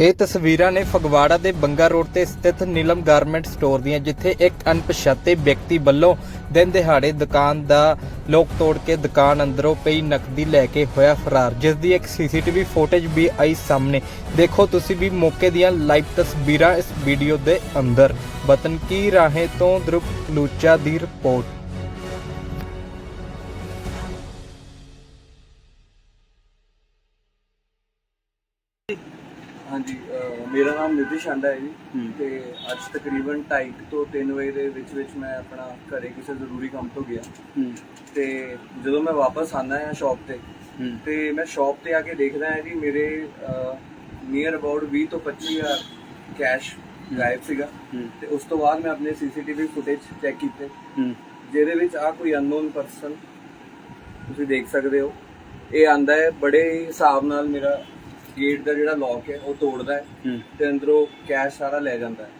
ਇਹ ਤਸਵੀਰਾਂ ਨੇ ਫਗਵਾੜਾ ਦੇ ਬੰਗਾ ਰੋਡ ਤੇ ਸਥਿਤ ਨੀਲਮ ਗਾਰਮੈਂਟ ਸਟੋਰ ਦੀਆਂ, ਜਿੱਥੇ ਇੱਕ ਅਣਪਛਾਤੇ ਵਿਅਕਤੀ ਵੱਲੋਂ ਦਿਨ ਦਿਹਾੜੇ ਦੁਕਾਨ ਦਾ ਲੋਕ ਤੋੜ ਕੇ ਦੁਕਾਨ ਅੰਦਰੋਂ ਪਈ ਨਕਦੀ ਲੈ ਕੇ ਹੋਇਆ ਫਰਾਰ। ਜਿਸ ਦੀ ਇੱਕ ਸੀਸੀਟੀਵੀ ਫੁਟੇਜ ਵੀ ਆਈ ਸਾਹਮਣੇ। ਦੇਖੋ ਤੁਸੀਂ ਵੀ ਮੌਕੇ ਦੀਆਂ ਲਾਈਵ ਤਸਵੀਰਾਂ ਇਸ ਵੀਡੀਓ ਦੇ ਅੰਦਰ। ਵਤਨ ਕੀ ਰਾਹੇ ਤੋਂ ਦਰੁਪ ਲੂਚਾ ਦੀ ਰਿਪੋਰਟ। ਹਾਂਜੀ ਅਹ ਮੇਰਾ ਨਾਮ ਨਿਤਿਸ਼ ਆਂਡਾ ਹੈ ਜੀ। ਤੇ ਅੱਜ ਤਕਰੀਬਨ 2:30 ਤੋਂ 3 ਵਜੇ ਦੇ ਵਿੱਚ ਵਿੱਚ ਮੈਂ ਆਪਣਾ ਘਰੇ ਕਿਸੇ ਜ਼ਰੂਰੀ ਕੰਮ ਤੋਂ ਗਿਆ। ਤੇ ਜਦੋਂ ਮੈਂ ਵਾਪਸ ਆਉਂਦਾ ਹਾਂ ਸ਼ਾਪ ਤੇ ਤੇ ਮੈਂ ਸ਼ਾਪ ਤੇ ਆ ਕੇ ਦੇਖਦਾ ਹਾਂ ਜੀ ਮੇਰੇ ਨੀਅਰ ਅਬਾਊਟ 20 ਤੋਂ 25 ਹਜ਼ਾਰ ਕੈਸ਼ ਗਾਇਬ ਸੀਗਾ। ਤੇ ਉਸ ਤੋਂ ਬਾਅਦ ਮੈਂ ਆਪਣੇ ਸੀਸੀਟੀਵੀ ਫੁਟੇਜ ਚੈੱਕ ਕੀਤੇ। ਜਿਹਦੇ ਵਿੱਚ ਆ ਕੋਈ ਅਨਨੋਨ ਪਰਸਨ ਤੁਸੀਂ ਦੇਖ ਸਕਦੇ ਹੋ। ਇਹ ਆਂਦਾ ਹੈ ਬੜੇ ਹਿਸਾਬ ਨਾਲ ਮੇਰਾ ਗੇਟ ਦਾ ਜਿਹੜਾ ਲੌਕ ਹੈ ਉਹ ਤੋੜਦਾ ਹੈ ਤੇ ਅੰਦਰੋਂ ਕੈਸ਼ ਸਾਰਾ ਲੈ ਜਾਂਦਾ ਹੈ।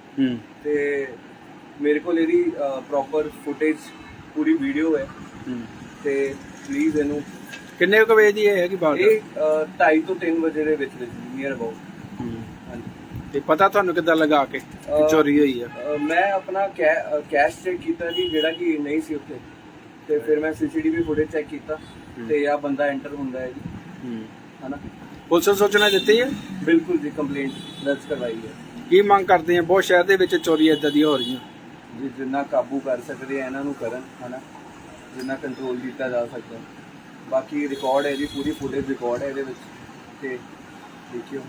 ਤੇ ਮੇਰੇ ਕੋਲ ਇਹਦੀ ਪ੍ਰੋਪਰ ਫੁਟੇਜ ਪੂਰੀ ਵੀਡੀਓ ਹੈ। ਤੇ ਪਲੀਜ਼ ਇਹਨੂੰ ਕਿੰਨੇ ਕੁ ਵਜੇ ਦੀ ਇਹ ਹੈਗੀ ਬਾਤ ਇਹ 2:30 ਤੋਂ 3 ਵਜੇ ਦੇ ਵਿੱਚ ਵਿੱਚ ਨੀਅਰ ਅਬਾਊਟ ਤੇ ਪਤਾ ਤੁਹਾਨੂੰ ਕਿੱਦਾਂ ਲਗਾ ਕੇ ਚੋਰੀ ਹੋਈ ਅਹ ਮੈਂ ਆਪਣਾ ਕੈਸ਼ ਚੈੱਕ ਕੀਤਾ ਜੀ ਜਿਹੜਾ ਕਿ ਨਹੀਂ ਸੀ ਉੱਥੇ। ਤੇ ਫਿਰ ਮੈਂ ਸੀਸੀਟੀਵੀ ਫੁਟੇਜ ਚੈੱਕ ਕੀਤਾ ਤੇ ਆ ਬੰਦਾ ਐਂਟਰ ਹੁੰਦਾ ਹੈ ਜੀ। ਹਨਾ? ਪੁਲਿਸ ਨੂੰ ਸੂਚਨਾ ਦਿੱਤੀ ਹੈ? ਬਿਲਕੁਲ ਜੀ ਕੰਪਲੇਂਟ ਦਰਜ ਕਰਵਾਈ ਹੈ। ਕੀ ਮੰਗ ਕਰਦੇ ਆ? ਬਹੁਤ ਸ਼ਹਿਰ ਦੇ ਵਿੱਚ ਚੋਰੀ ਇਦਾਂ ਦੀ ਹੋ ਰਹੀਆਂ। ਜੀ ਜਿੰਨਾ ਕਾਬੂ ਕਰ ਸਕਦੇ ਆ ਇਹਨਾਂ ਨੂੰ ਕਰਨ ਹਨਾ? ਜਿੰਨਾ ਕੰਟਰੋਲ ਕੀਤਾ ਜਾ ਸਕਦਾ। ਬਾਕੀ ਰਿਕਾਰਡ ਹੈ ਜੀ ਪੂਰੀ ਫੁਟੇਜ ਰਿਕਾਰਡ ਹੈ ਇਹਦੇ ਵਿੱਚ। ਤੇ ਦੇਖਿਓ